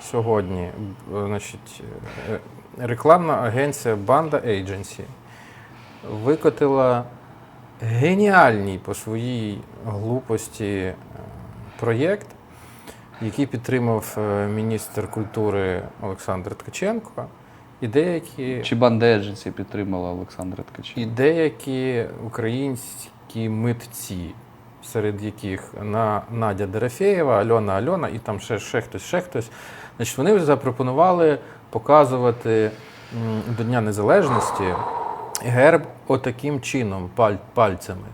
сьогодні, е, значить, е, рекламна агенція Банда Agency викотила геніальний по своїй глупості е, проєкт, який підтримав міністр культури Олександр Ткаченко, і деякі, Чи банда Едженсі підтримала Олександра Ткаченка? і деякі українські митці, серед яких на Надя Дорофєєва, Альона Альона і там ще, ще хтось, ще хтось. Значить, вони запропонували показувати до Дня Незалежності герб отаким чином, паль, пальцями.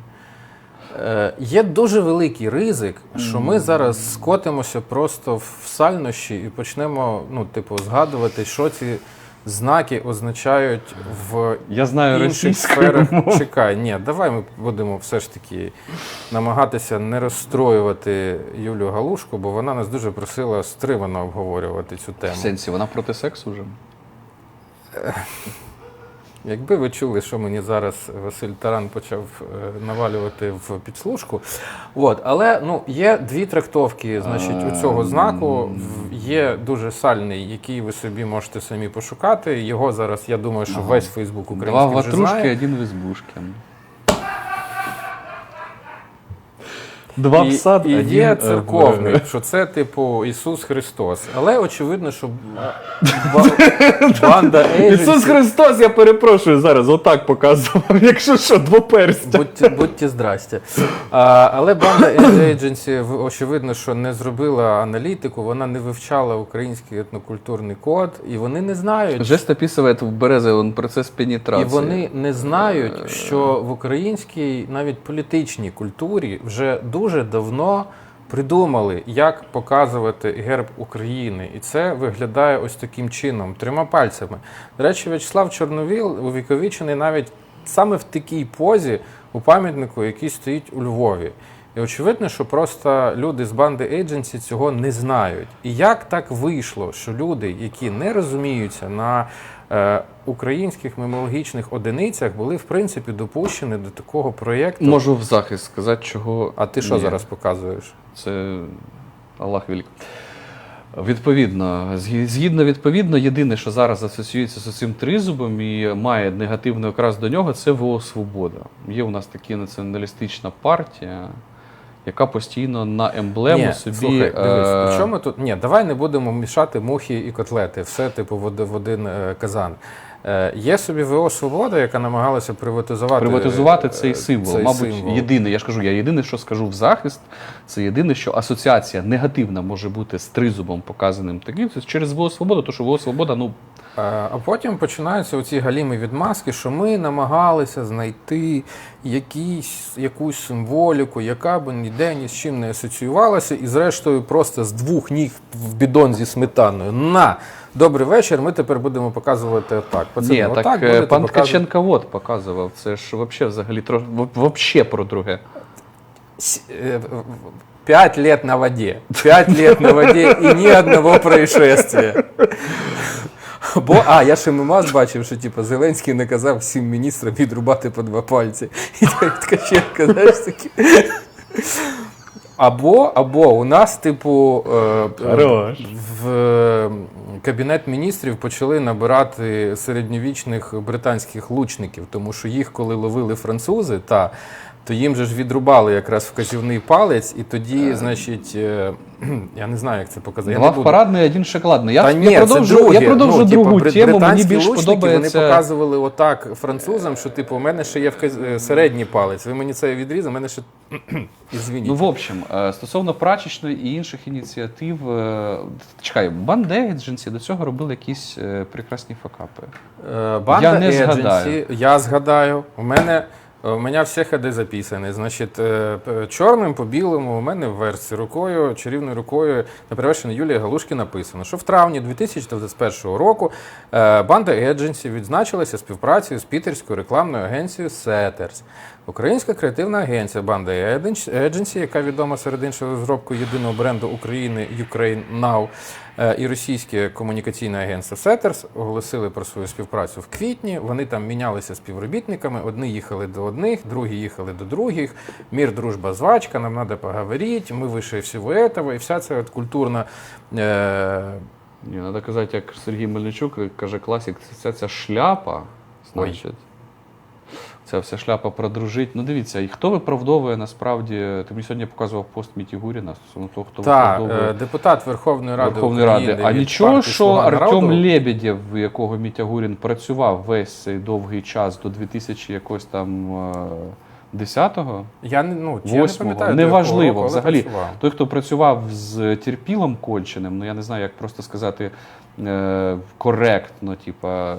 Е, є дуже великий ризик, що ми зараз скотимося просто в сальнощі і почнемо, ну, типу, згадувати, що ці знаки означають в Я знаю інших російською сферах. мовою. Чекай, ні, давай ми будемо все ж таки намагатися не розстроювати Юлю Галушку, бо вона нас дуже просила стримано обговорювати цю В тему. сенсі, вона проти сексу вже? Якби ви чули, що мені зараз Василь Таран почав е, навалювати в підслужку. От, але ну, є дві трактовки значить, у цього знаку. В- Є дуже сальний, який ви собі можете самі пошукати. Його зараз, я думаю, що Ага. весь Фейсбук Два український вже ватрушки, знає. один в избушке. Два і, в сад, і один є е, в- що це типу Ісус Христос. Але очевидно, що ба- банда Ісус Христос, я перепрошую зараз, отак показував, якщо що, двоперстя. Будьте, будьте здрасте. А, але банда в- очевидно, що не зробила аналітику, вона не вивчала український етнокультурний код, і вони не знають. Жест описывает в Березе он процес І вони не знають, що в українській навіть політичній культурі вже дуже давно придумали, як показувати герб України. І це виглядає ось таким чином, трьома пальцями. До речі, В'ячеслав Чорновіл увіковічений навіть саме в такій позі у пам'ятнику, який стоїть у Львові. І очевидно, що просто люди з банди Agency цього не знають. І як так вийшло, що люди, які не розуміються на е, українських мемологічних одиницях, були в принципі допущені до такого проєкту. Можу в захист сказати, чого. А ти що Ні. зараз показуєш? Це Аллах велик. Відповідно, згідно відповідно, єдине, що зараз асоціюється з цим тризубом і має негативний окрас до нього, це ВО Свобода. Є у нас така націоналістична партія, яка постійно на емблему Ні, собі. слухай, дивись, е, чому тут? Ні, давай не будемо мішати мухи і котлети, все типу в один, в один е, казан. Е, є собі ВО Свобода, яка намагалася приватизувати, Приватизувати е, цей символ. цей Мабуть, символ. єдине, я ж кажу, я єдине, що скажу в захист, це єдине, що асоціація негативна може бути з тризубом показаним таким, це через ВО Свобода, тому що ВО Свобода, ну, Е, А потім починаються оці галіми відмазки, що ми намагалися знайти якісь, якусь символіку, яка б ніде ні з чим не асоціювалася, і зрештою просто з двох ніг в бідон зі сметаною. На! Добрий вечір, ми тепер будемо показувати. Пацани, ні, отак так е, будете пан показувати. Ткаченко от показував. Це ж взагалі взагалі трош... вообще про друге. В- Пять лет на воде. Пять лет на воде і ні одного происшествия. Бо, а, я ще мемас бачив, що типу, Зеленський наказав всім міністрам відрубати по два пальці. І Ткаченко, знаєш, такі. Або, або у нас, типу, е, в е, кабінет міністрів почали набирати середньовічних британських лучників, тому що їх, коли ловили французи, та то їм же ж відрубали якраз вказівний палець, і тоді, значить, е, я не знаю, як це показати. Я буду. парадний, один шоколадний. Я, Та я ні, це продовжу, друге. я продовжу ну, другу типу, бри- тему. Мені британські більш лучники, подобається. Вони показували отак французам, що типу, у мене ще є вказ... е, середній палець. Ви мені це відрізали, у мене ще Ізвініть. Ну, в общем, е, стосовно прачечної і інших ініціатив, е, чекай, Agency до цього робили якісь е, прекрасні факапи. Е, Банда Я не Agency, згадаю. я згадаю. У мене у мене всі ходи записані. Значить, е, чорним по білому у мене в версії рукою, чарівною рукою на перевершені Юлії Галушки написано, що в травні 2021 року е, банда Agency відзначилася співпрацею з питерською рекламною агенцією Setters. Українська креативна агенція банда Agency, яка відома серед іншого розробкою єдиного бренду України Ukraine Now, е, і російське комунікаційне агентство Setters оголосили про свою співпрацю в квітні. Вони там мінялися співробітниками. Одні їхали до одних, другі їхали до других. Мір, дружба, звачка, нам треба поговорити, ми вище всього этого. І вся ця культурна. Е- Ні, треба казати, як Сергій Мельничук каже класик, ця, ця шляпа, значить. Ця вся шляпа продружить. Ну дивіться, і хто виправдовує насправді. Ти мені сьогодні показував пост Міті Гуріна стосовно того, хто Так, виправдовує е, депутат Верховної Ради Верховної України Ради. А нічого, що Артем народу». Лебедєв, в якого Мітя Гурін працював весь цей довгий час до 2000 якось там е, 10-го, Я ну я не пам'ятаю. Неважливо, року, взагалі. працював. той, хто працював з Терпілом Кольчиним, ну я не знаю, як просто сказати е, коректно, типа, е,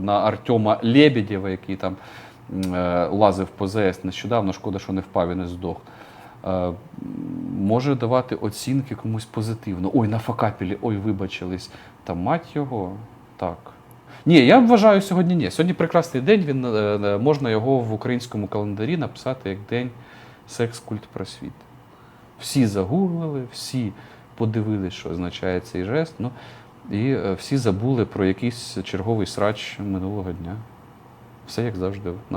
на Артема Лебедєва, який там лазив по ЗС нещодавно, шкода, що не впав і не здох. Е, може давати оцінки комусь позитивно. Ой, нафакапілі, ой, вибачились. Та мать його. Так. Ні, я вважаю сьогодні ні. Сьогодні прекрасний день. Він е, е, можна його в українському календарі написати як день секс культ просвіт. Всі загуглили, всі подивились, що означає цей жест. Ну, і е, всі забули про якийсь черговий срач минулого дня. Все як завжди.